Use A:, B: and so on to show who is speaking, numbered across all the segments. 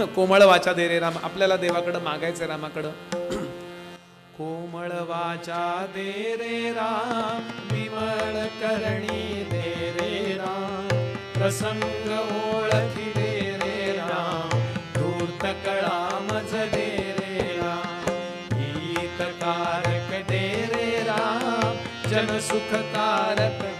A: कोमळ वाचा दे रे राम. आपल्याला देवाकडं मागायचं रामाकडं. कोमळ वाचा दे रे राम. विमळ करणी दे रे राम. प्रसंग ओळखी दे रे राम. धूर्त कळा मज दे रे राम. गीतकारक दे रे राम. जनसुखकारक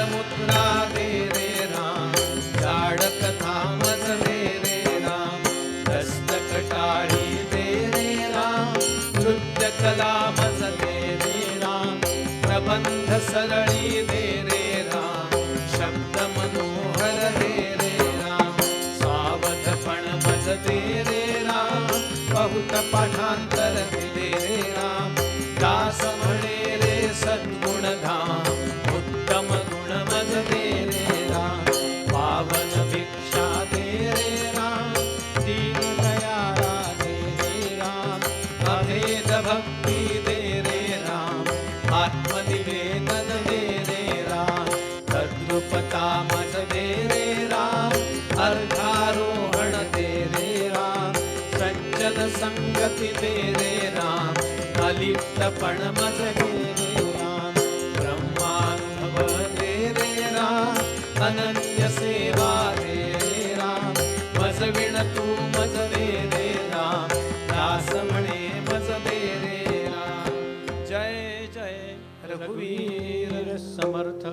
A: राम नृत्य कला मज दे प्रबंध सरळी दे रे राम शब्द मनोहर दे रे राम सावधपण मज रे राम बहुत पाठांतर भक्ति दे रे राम आत्मनिवेदन दे रे राम तद्रुपता दे रे राम अर्धारोहण दे रे राम सज्जन संगती दे रे राम अलिप्तपण मज दे रे राम ब्रह्मानुभव दे रे राम अनन्य सेवा दे रे राम मज विण तू मज दे रे राम